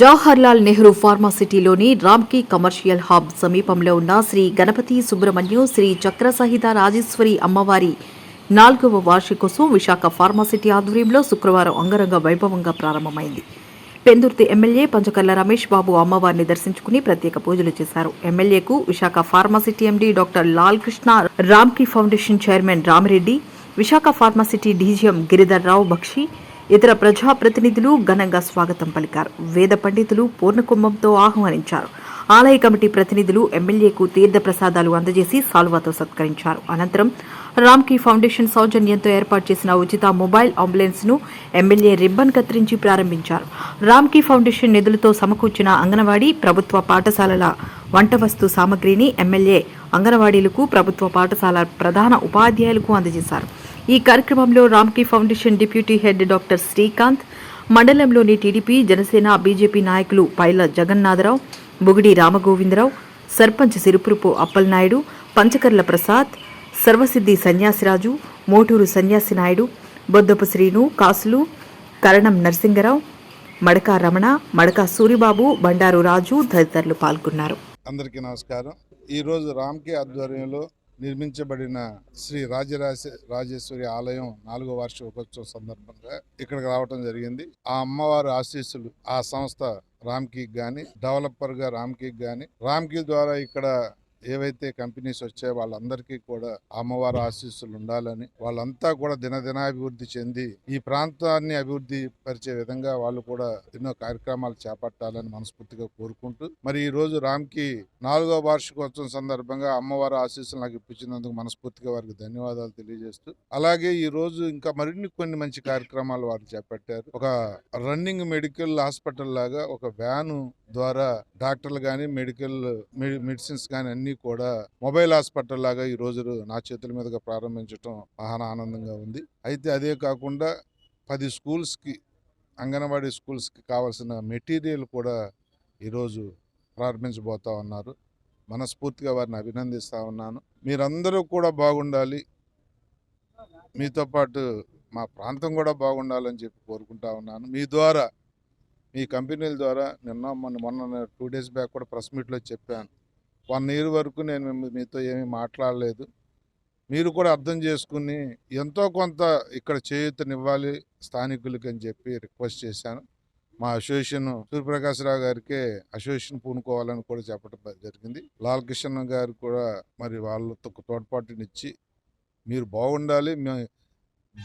జవహర్లాల్ నెహ్రూ ఫార్మాసిటీలోని Ramky commercial hub సమీపంలో ఉన్న శ్రీ గణపతి సుబ్రహ్మణ్యం శ్రీ చక్రసహిత రాజేశ్వరి అమ్మవారి నాలుగవ వార్షికోత్సవం విశాఖ ఫార్మాసిటీ ఆధ్వర్యంలో శుక్రవారం అంగరంగ వైభవంగా ప్రారంభమైంది. పెందుర్తి ఎమ్మెల్యే పంచకర్ల రమేష్ బాబు అమ్మవారిని దర్శించుకుని ప్రత్యేక పూజలు చేశారు. ఎమ్మెల్యేకు Visakha pharma city MD doctor Lal Krishna Ramky foundation chairman Ramireddy Visakha pharma city DGM Giridhar Rao Bakshi ఇతర ప్రజాప్రతినిధులు ఘనంగా స్వాగతం పలికారు. వేద పండితులు పూర్ణకుంభంతో ఆహ్వానించారు. ఆలయ కమిటీ ప్రతినిధులు ఎమ్మెల్యేకు తీర్థ ప్రసాదాలు అందజేసి సాల్వాతో సత్కరించారు. అనంతరం రామ్కీ ఫౌండేషన్ సౌజన్యంతో ఏర్పాటు చేసిన ఉచిత మొబైల్ అంబులెన్స్ను ఎమ్మెల్యే రిబ్బన్ కత్తిరించి ప్రారంభించారు. రామ్కీ ఫౌండేషన్ నిధులతో సమకూర్చిన అంగన్వాడీ ప్రభుత్వ పాఠశాలల వంట వస్తు సామగ్రిని ఎమ్మెల్యే అంగన్వాడీలకు ప్రభుత్వ పాఠశాల ప్రధాన ఉపాధ్యాయులకు అందజేశారు. ఈ కార్యక్రమంలో Ramky foundation deputy head doctor Srikanth మండలంలోని టీడీపీ జనసేన బీజేపీ నాయకులు పైల జగన్నాథరావు బుగిడి రామగోవిందరావు సర్పంచ్ సిరుపురుపు అప్పలనాయుడు పంచకర్ల ప్రసాద్ సర్వసిద్ధి సన్యాసిరాజు మోటూరు సన్యాసి నాయుడు బొద్దపు శ్రీను కాసులు కరణం నరసింగరావు మడక రమణ మడకా సూరిబాబు బండారు రాజు తదితరులు పాల్గొన్నారు. అందరికీ నమస్కారం. ఈరోజు రామ్కే ఆధ్వర్యంలో నిర్మించబడిన శ్రీ రాజరాజ రాజేశ్వరి ఆలయం నాలుగో వార్షికోత్సవం సందర్భంగా ఇక్కడికి రావటం జరిగింది. ఆ అమ్మవారి ఆశీస్సులు ఆ సంస్థ రామ్కి గాని డెవలపర్గా రామ్కి గాని రామ్కి ద్వారా ఇక్కడ ఏవైతే కంపెనీస్ వచ్చాయో వాళ్ళందరికీ కూడా అమ్మవారి ఆశీస్సులు ఉండాలని వాళ్ళంతా కూడా దినదినాభివృద్ధి చెంది ఈ ప్రాంతాన్ని అభివృద్ధి పరిచే విధంగా వాళ్ళు కూడా ఎన్నో కార్యక్రమాలు చేపట్టాలని మనస్ఫూర్తిగా కోరుకుంటూ మరి ఈ రోజు రామ్కి నాలుగో వార్షికోత్సవం సందర్భంగా అమ్మవారి ఆశీస్సులు నాకు ఇప్పించినందుకు మనస్ఫూర్తిగా వారికి ధన్యవాదాలు తెలియజేస్తూ అలాగే ఈ రోజు ఇంకా మరిన్ని కొన్ని మంచి కార్యక్రమాలు వారు చేపట్టారు. ఒక రన్నింగ్ మెడికల్ హాస్పిటల్ లాగా ఒక వ్యాను ద్వారా డాక్టర్లు కానీ మెడికల్ మెడిసిన్స్ కానీ అన్నీ కూడా మొబైల్ హాస్పిటల్ లాగా ఈ రోజు నా చేతుల మీదుగా ప్రారంభించడం మహాన ఆనందంగా ఉంది. అయితే అదే కాకుండా పది స్కూల్స్కి అంగన్వాడీ స్కూల్స్కి కావాల్సిన మెటీరియల్ కూడా ఈరోజు ప్రారంభించబోతా ఉన్నారు. మనస్ఫూర్తిగా వారిని అభినందిస్తూ ఉన్నాను. మీరందరూ కూడా బాగుండాలి. మీతో పాటు మా ప్రాంతం కూడా బాగుండాలని చెప్పి కోరుకుంటా ఉన్నాను. మీ ద్వారా మీ కంపెనీల ద్వారా నిన్న మొన్న మొన్న టూ డేస్ బ్యాక్ కూడా ప్రెస్ మీట్లో చెప్పాను. వన్ ఇయర్ వరకు నేను మీతో ఏమీ మాట్లాడలేదు. మీరు కూడా అర్థం చేసుకుని ఎంతో కొంత ఇక్కడ చేయూతనివ్వాలి స్థానికులకి అని చెప్పి రిక్వెస్ట్ చేశాను. మా అసోసియేషన్ సూర్యప్రకాశ్రావు గారికి అసోసియేషన్ పూనుకోవాలని కూడా చెప్పడం జరిగింది. లాల్ కిషన్ గారు కూడా మరి వాళ్ళతో తోడ్పాటునిచ్చి మీరు బాగుండాలి మే-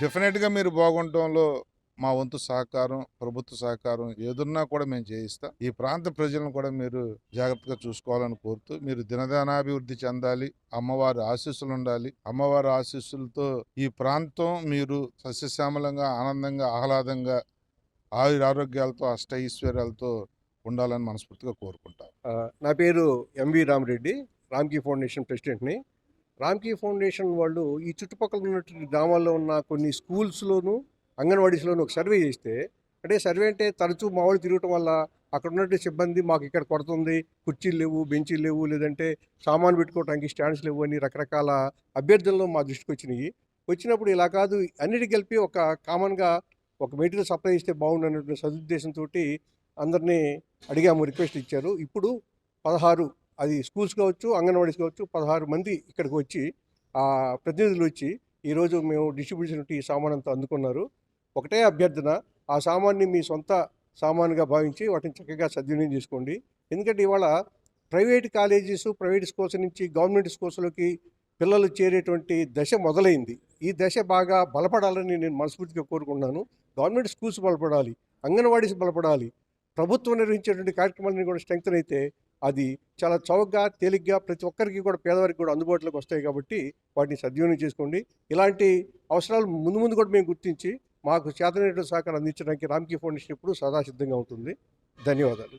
డెఫినెట్గా మీరు బాగుండటంలో మా వంతు సహకారం ప్రభుత్వ సహకారం ఏదున్నా కూడా మేము చేయిస్తాం. ఈ ప్రాంత ప్రజలను కూడా మీరు జాగ్రత్తగా చూసుకోవాలని కోరుతూ మీరు దినదానాభివృద్ధి చెందాలి అమ్మవారి ఆశీస్సులు ఉండాలి. అమ్మవారి ఆశీస్సులతో ఈ ప్రాంతం మీరు సస్యశ్యామలంగా ఆనందంగా ఆహ్లాదంగా ఆయుర ఆరోగ్యాలతో అష్ట ఐశ్వర్యాలతో ఉండాలని మనస్ఫూర్తిగా కోరుకుంటాం నా పేరు M V Ramareddy Ramky foundation ప్రెసిడెంట్ని. Ramky foundation వాళ్ళు ఈ చుట్టుపక్కల ఉన్నటువంటి గ్రామాల్లో ఉన్న కొన్ని స్కూల్స్లోనూ అంగన్వాడీస్లోను ఒక సర్వే చేస్తే అంటే సర్వే అంటే తరచూ మామూలు తిరగటం వల్ల అక్కడ ఉన్నటువంటి సిబ్బంది మాకు ఇక్కడ కొడుతుంది కుర్చీలు లేవు బెంచీలు లేవు లేదంటే సామాన్ పెట్టుకోవడానికి స్టాండ్స్ లేవు అని రకరకాల అభ్యర్థనలు మా దృష్టికి వచ్చినాయి. వచ్చినప్పుడు ఇలా కాదు అన్నిటికి కలిపి ఒక కామన్గా ఒక మెటీరియల్ సప్లై ఇస్తే బాగుండన్నటువంటి సదుద్దేశంతో అందరినీ అడిగాము రిక్వెస్ట్ ఇచ్చారు. ఇప్పుడు పదహారు అది స్కూల్స్ కావచ్చు అంగన్వాడీస్ కావచ్చు పదహారు మంది ఇక్కడికి వచ్చి ప్రతినిధులు వచ్చి ఈరోజు మేము డిస్ట్రిబ్యూషన్ ఈ సామాన్ అంతా అందుకున్నారు. ఒకటే అభ్యర్థన ఆ సామాన్ని మీ సొంత సామాన్గా భావించి వాటిని చక్కగా సద్వినియోగం చేసుకోండి. ఎందుకంటే ఇవాళ ప్రైవేట్ కాలేజెస్ ప్రైవేట్ స్కూల్స్ నుంచి గవర్నమెంట్ స్కూల్స్లోకి పిల్లలు చేరేటువంటి దశ మొదలైంది. ఈ దశ బాగా బలపడాలని నేను మనస్ఫూర్తిగా కోరుకుంటున్నాను. గవర్నమెంట్ స్కూల్స్ బలపడాలి అంగన్వాడీస్ బలపడాలి ప్రభుత్వం నిర్వహించేటువంటి కార్యక్రమాలని కూడా స్ట్రెంగ్తన్ అయితే అది చాలా చౌకగా తేలిగ్గా ప్రతి ఒక్కరికి కూడా పేదవారికి కూడా అందుబాటులోకి వస్తాయి కాబట్టి వాటిని సద్వినియోగం చేసుకోండి. ఇలాంటి అవసరాలు ముందు ముందు కూడా మేము గుర్తించి మాకు చేతనైన సహకారం అందించడానికి రామ్కీ ఫౌండేషన్ ఎప్పుడు సదా సిద్ధంగా ఉంటుంది. ధన్యవాదాలు.